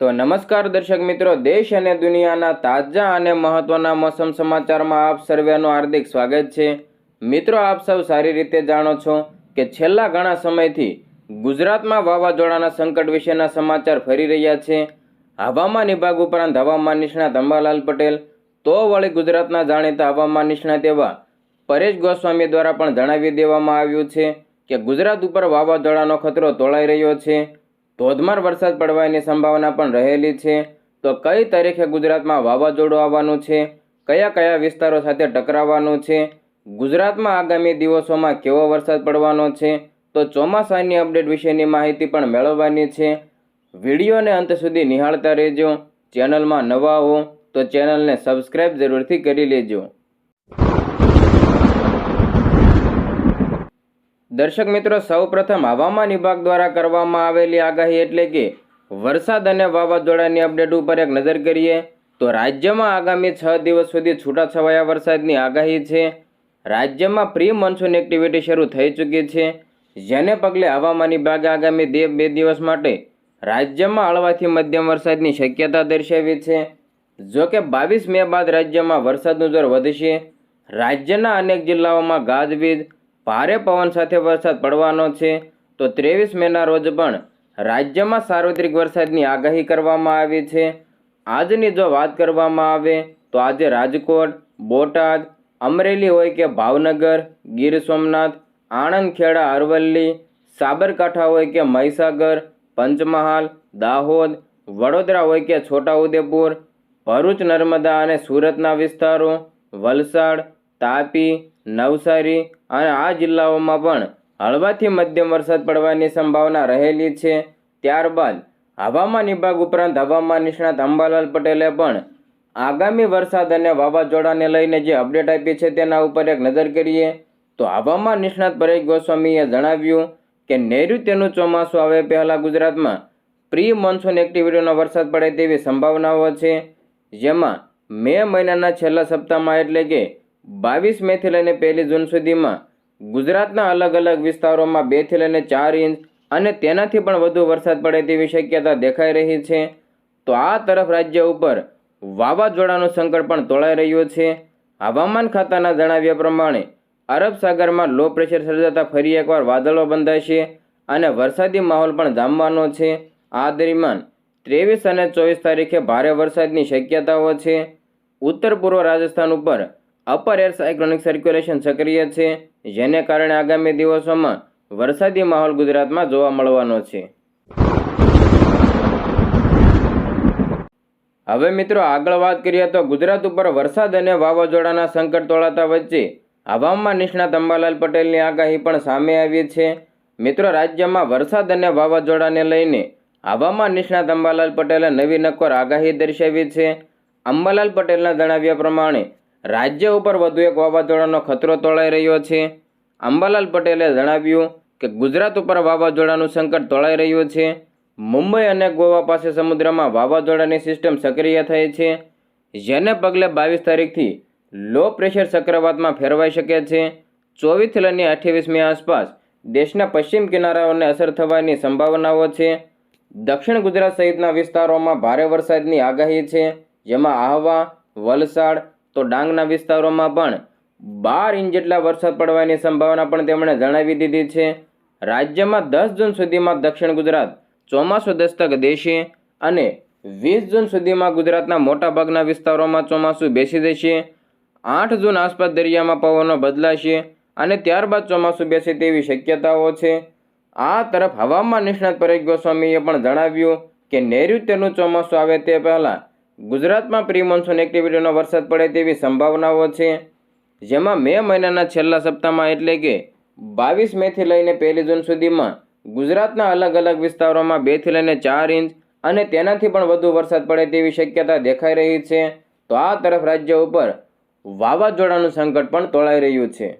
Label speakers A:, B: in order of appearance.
A: નમસ્કાર દર્શક મિત્રો, દેશ અને દુનિયાના તાજા અને મહત્વના મોસમ સમાચારમાં આપ સર્વેનું હાર્દિક સ્વાગત છે. મિત્રો, આપ સૌ સારી રીતે જાણો છો કે છેલ્લા ઘણા સમયથી ગુજરાતમાં વાવાઝોડાના સંકટ વિશેના સમાચાર ફરી રહ્યા છે. હવામાન વિભાગ ઉપરાંત હવામાન નિષ્ણાત અંબાલાલ પટેલ, તો વળી ગુજરાતના જાણીતા હવામાન નિષ્ણાત એવા પરેશ ગોસ્વામી દ્વારા પણ જણાવી દેવામાં આવ્યું છે કે ગુજરાત ઉપર વાવાઝોડાનો ખતરો તોળાઈ રહ્યો છે. ધોધમાર વરસાદ પડવાની સંભાવના પણ રહેલી છે. તો કઈ તારીખે ગુજરાતમાં વાવાઝોડું આવવાનું છે? કયા કયા વિસ્તારો સાથે ટકરાવવાનું છે? ગુજરાતમાં આગામી દિવસોમાં કેવો વરસાદ પડવાનો છે? તો ચોમાસાની અપડેટ વિશેની માહિતી પણ મેળવવાની છે. વિડીયોને અંત સુધી નિહાળતા રહેજો. ચેનલમાં નવા હો તો ચેનલને સબસ્ક્રાઈબ જરૂરથી કરી લેજો. દર્શક મિત્રો, સૌપ્રથમ હવામાન વિભાગ દ્વારા કરવામાં આવેલી આગાહી એટલે કે વરસાદ અને વાવાઝોડાની અપડેટ ઉપર એક નજર કરીએ તો રાજ્યમાં આગામી છ દિવસ સુધી છૂટાછવાયા વરસાદની આગાહી છે. રાજ્યમાં પ્રી મોન્સૂન એક્ટિવિટી શરૂ થઈ ચૂકી છે. જેને પગલે હવામાન વિભાગે આગામી બે બે દિવસ માટે રાજ્યમાં હળવાથી મધ્યમ વરસાદની શક્યતા દર્શાવી છે. જો કે બાવીસ મે બાદ રાજ્યમાં વરસાદનું જોર વધશે. રાજ્યના અનેક જિલ્લાઓમાં ગાજવીજ ભારે પવન સાથે વરસાદ પડવાનો છે, તો ત્રેવીસ મેના રોજ પણ રાજ્યમાં સાર્વત્રિક વરસાદની આગાહી કરવામાં આવી છે. આજની જો વાત કરવામાં આવે, તો આજે રાજકોટ, બોટાદ, અમરેલી હોય કે ભાવનગર, ગીર સોમનાથ આણંદ ખેડા અરવલ્લી, સાબરકાંઠા હોય કે મહીસાગર, પંચમહાલ, દાહોદ, વડોદરા હોય કે છોટાઉદેપુર, ભરૂચ, નર્મદા અને સુરતના વિસ્તારો, વલસાડ, તાપી નવસારી અને આ જિલ્લાઓમાં પણ હળવાથી મધ્યમ વરસાદ પડવાની સંભાવના રહેલી છે. ત્યારબાદ હવામાન વિભાગ ઉપરાંત હવામાન નિષ્ણાત અંબાલાલ પટેલે પણ આગામી વરસાદ અને વાવાઝોડાને લઈને જે અપડેટ આપી છે તેના ઉપર એક નજર કરીએ તો હવામાન નિષ્ણાત પરેશ ગોસ્વામીએ જણાવ્યું કે નૈઋત્યનું ચોમાસું આવે પહેલાં ગુજરાતમાં પ્રી મોન્સૂન એક્ટિવિટીનો વરસાદ પડે તેવી સંભાવનાઓ છે. જેમાં મે મહિનાના છેલ્લા સપ્તાહમાં એટલે કે બાવીસ મેથી લઈને પહેલી જૂન સુધીમાં ગુજરાતના અલગ અલગ વિસ્તારોમાં બેથી લઈને ચાર ઇંચ અને તેનાથી પણ વધુ વરસાદ પડે તેવી શક્યતા દેખાઈ રહી છે. તો આ તરફ રાજ્ય ઉપર વાવાઝોડાનું સંકટ પણ તોળાઈ રહ્યું છે. હવામાન ખાતાના જણાવ્યા પ્રમાણે અરબ સાગરમાં લો પ્રેશર સર્જાતા ફરી એકવાર વાદળો બંધાશે અને વરસાદી માહોલ પણ જામવાનો છે. આ દરમિયાન ત્રેવીસ અને ચોવીસ તારીખે ભારે વરસાદની શક્યતાઓ છે. ઉત્તર પૂર્વ રાજસ્થાન ઉપર અપર એર સાયક્લોનિક સર્ક્યુલેશન સક્રિય છે, જેને કારણે આગામી દિવસોમાં વરસાદી માહોલ ગુજરાતમાં જોવા મળવાનો છે. હવે મિત્રો આગળ વાત કરીએ તો ગુજરાત ઉપર વરસાદ અને વાવાઝોડાના સંકટ તોળાતા વચ્ચે હવામાન નિષ્ણાત અંબાલાલ પટેલની આગાહી પણ સામે આવી છે. મિત્રો રાજ્યમાં વરસાદ અને વાવાઝોડાને લઈને હવામાન નિષ્ણાત અંબાલાલ પટેલે નવી નક્કોર આગાહી દર્શાવી છે. અંબાલાલ પટેલના જણાવ્યા પ્રમાણે રાજ્ય ઉપર વધુ એક વાવાઝોડાનો ખતરો તોળાઈ રહ્યો છે. અંબાલાલ પટેલે જણાવ્યું કે ગુજરાત ઉપર વાવાઝોડાનું સંકટ તોળાઈ રહ્યું છે. મુંબઈ અને ગોવા પાસે સમુદ્રમાં વાવાઝોડાની સિસ્ટમ સક્રિય થઈ છે. જેને પગલે બાવીસ તારીખથી લો પ્રેશર ચક્રવાતમાં ફેરવાઈ શકે છે. ચોવીસથી લઈને અઠ્યાવીસમી આસપાસ દેશના પશ્ચિમ કિનારાઓને અસર થવાની સંભાવનાઓ છે. દક્ષિણ ગુજરાત સહિતના વિસ્તારોમાં ભારે વરસાદની આગાહી છે. જેમાં આહવા, વલસાડ તો ડાંગના વિસ્તારોમાં પણ બાર ઇંચ જેટલા વરસાદ પડવાની સંભાવના પણ તેમણે જણાવી દીધી છે. રાજ્યમાં દસ જૂન સુધીમાં દક્ષિણ ગુજરાત ચોમાસું દસ્તક દેશે અને વીસ જૂન સુધીમાં ગુજરાતના મોટાભાગના વિસ્તારોમાં ચોમાસું બેસી જશે. આઠ જૂન આસપાસ દરિયામાં પવનો બદલાશે અને ત્યારબાદ ચોમાસું બેસે તેવી શક્યતાઓ છે. આ તરફ હવામાન નિષ્ણાત પરેશ ગોસ્વામીએ પણ જણાવ્યું કે નૈઋત્યનું ચોમાસું આવે તે પહેલાં ગુજરાતમાં પ્રી મોન્સૂન એક્ટિવિટીનો વરસાદ પડે તેવી સંભાવનાઓ છે. જેમાં મે મહિનાના છેલ્લા સપ્તાહમાં એટલે કે બાવીસ મેથી લઈને પહેલી જૂન સુધીમાં ગુજરાતના અલગ અલગ વિસ્તારોમાં બેથી લઈને ચાર ઇંચ અને તેનાથી પણ વધુ વરસાદ પડે તેવી શક્યતા દેખાઈ રહી છે. તો આ તરફ રાજ્ય ઉપર વાવાઝોડાનું સંકટ પણ તોળાઈ રહ્યું છે.